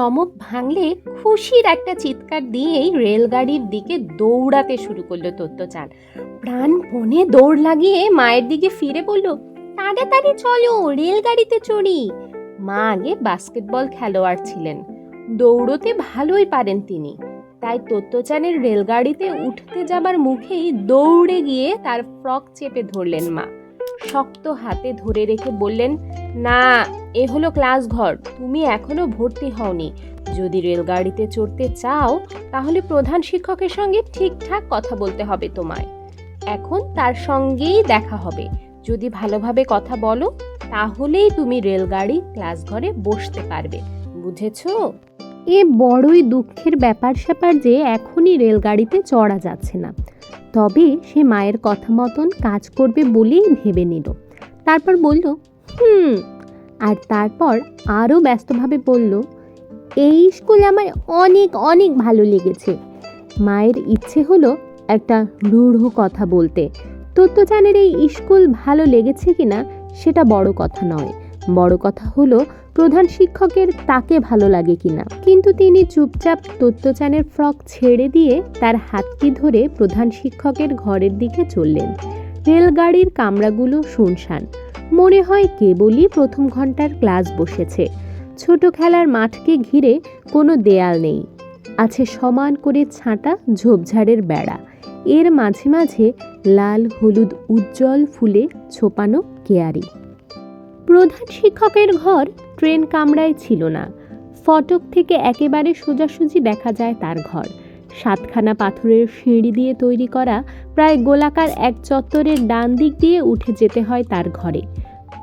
চমক ভাঙলে খুশির একটা চিৎকার দিয়েই রেলগাড়ির দিকে দৌড়াতে শুরু করল তত্ত্বচান প্রাণপণে দৌড় লাগিয়ে মায়ের দিকে ফিরে বলল, তাড়াতাড়ি চলো, রেলগাড়িতে চড়ি। মা আগে বাস্কেটবল খেলোয়াড় ছিলেন। দৌড়তে ভালোই পারেন তিনি। তাই তত্ত্বচানের রেলগাড়িতে উঠতে যাবার মুখেই দৌড়ে গিয়ে তার ফ্রক চেপে ধরলেন মা। শক্ত হাতে ধরে রেখে বললেন, না, এ হলো ক্লাস ঘর, তুমি এখনও ভর্তি হওনি। যদি রেলগাড়িতে চড়তে চাও, তাহলে প্রধান শিক্ষকের সঙ্গে ঠিকঠাক কথা বলতে হবে তোমায়। এখন তার সঙ্গেই দেখা হবে। যদি ভালোভাবে কথা বলো, তাহলেই তুমি রেলগাড়ি ক্লাস ঘরে বসতে পারবে। বুঝেছ? এ বড়ই দুঃখের ব্যাপার স্যাপার যে এখনই রেলগাড়িতে চড়া যাচ্ছে না। তবে সে মায়ের কথা মতন কাজ করবে বলেই ভেবে নিল। তারপর বলল, হুম। আর তারপর আরও ব্যস্তভাবে বলল, এই স্কুল আমার অনেক অনেক ভালো লেগেছে। মায়ের ইচ্ছে হলো একটা রূঢ় কথা বলতে। তত্ত্বচানের এই স্কুল ভালো লেগেছে কিনা সেটা বড় কথা নয়। বড় কথা হলো, প্রধান শিক্ষকের তাকে ভালো লাগে কিনা। কিন্তু তিনি চুপচাপ তত্ত্বচানের ফ্রক ছেড়ে দিয়ে তার হাতটি ধরে প্রধান শিক্ষকের ঘরের দিকে চললেন। রেলগাড়ির কামরাগুলো শুনশান। মনে হয় কেবলই প্রথম ঘণ্টার ক্লাস বসেছে। ছোট খেলার মাঠকে ঘিরে কোনো দেয়াল নেই। আছে সমান করে ছাঁটা ঝোপঝাড়ের বেড়া। এর মাঝে মাঝে লাল, হলুদ, উজ্জ্বল ফুলে ছোপানো কেয়ারি। প্রধান শিক্ষকের ঘর ট্রেন কামরায় ছিল না। ফটক থেকে একেবারে সোজাসুজি দেখা যায় তার ঘর। সাতখানা পাথরের সিঁড়ি দিয়ে তৈরি করা প্রায় গোলাকার এক চত্বরের ডান দিক দিয়ে উঠে যেতে হয় তার ঘরে।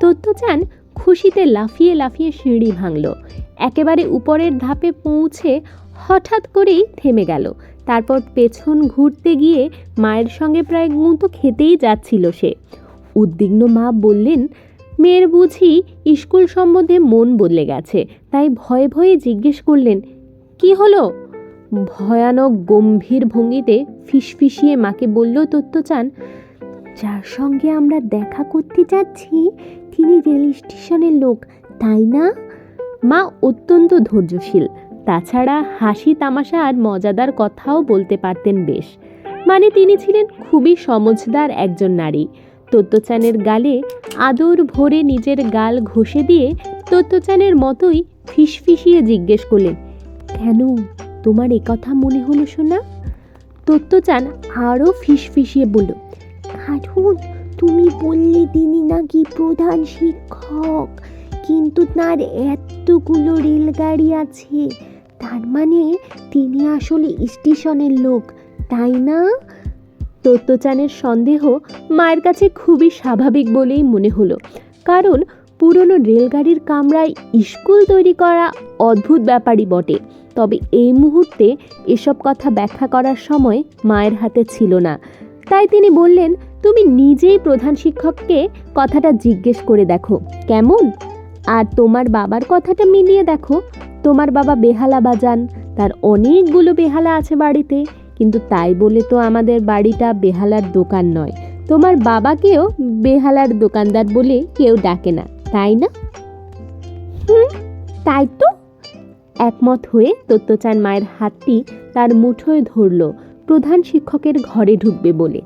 তত্ত্বচান খুশিতে লাফিয়ে লাফিয়ে সিঁড়ি ভাঙল। একেবারে উপরের ধাপে পৌঁছে হঠাৎ করেই থেমে গেল। তারপর পেছন ঘুরতে গিয়ে মায়ের সঙ্গে প্রায় গুঁতো খেতেই যাচ্ছিল সে। উদ্বিগ্ন মা বললেন মেয়ের বুঝি স্কুল সম্বন্ধে মন বদলে গেছে, তাই ভয়ে ভয়ে জিজ্ঞেস করলেন, কি হলো? ভয়ানক গম্ভীর ভঙ্গিতে ফিসফিসিয়ে মাকে বলল, তত্ত্বচান, যার সঙ্গে আমরা দেখা করতে যাচ্ছি, তিনি রেল স্টেশনের লোক, তাই না? মা অত্যন্ত ধৈর্যশীল, তাছাড়া হাসি তামাশা আর মজাদার কথাও বলতে পারতেন বেশ। মানে তিনি ছিলেন খুবই সমঝদার একজন নারী। তত্ত্বচানের গালে আদর ভরে নিজের গাল ঘষে দিয়ে তত্ত্বচানের মতোই ফিসফিসিয়ে জিজ্ঞেস করলেন, কেন তোমার কথা মনে হলো শোনা তত্ত্বচান আরও ফিসফিসিয়ে বলল, কারণ তুমি বললে তিনি নাকি প্রধান শিক্ষক, কিন্তু তার এতগুলো রেলগাড়ি আছে, তার মানে তিনি আসলে স্টেশনের লোক, তাই না? তত্ত্বচানের সন্দেহ মায়ের কাছে খুবই স্বাভাবিক বলেই মনে হলো। কারণ পুরনো রেলগাড়ির কামরায় স্কুল তৈরি করা অদ্ভুত ব্যাপারই বটে। তবে এই মুহূর্তে এসব কথা ব্যাখ্যা করার সময় মায়ের হাতে ছিল না। তাই তিনি বললেন, তুমি নিজেই প্রধান শিক্ষককে কথাটা জিজ্ঞেস করে দেখো। কেমন? আর তোমার বাবার কথাটা মিলিয়ে দেখো। তোমার বাবা বেহালা বাজান, তার অনেকগুলো বেহালা আছে বাড়িতে। কিন্তু তাই বলে তো আমাদের বাড়িটা বেহালার দোকান নয়। তোমার বাবাকেও বেহালার দোকানদার বলে কেউ ডাকে না, তাই না? হুম, তাই তো। একমত হয়ে তত্ত্বচান মায়ের হাতটি তার মুঠোয় ধরল। প্রধান শিক্ষকের ঘরে ঢুকবে বলে।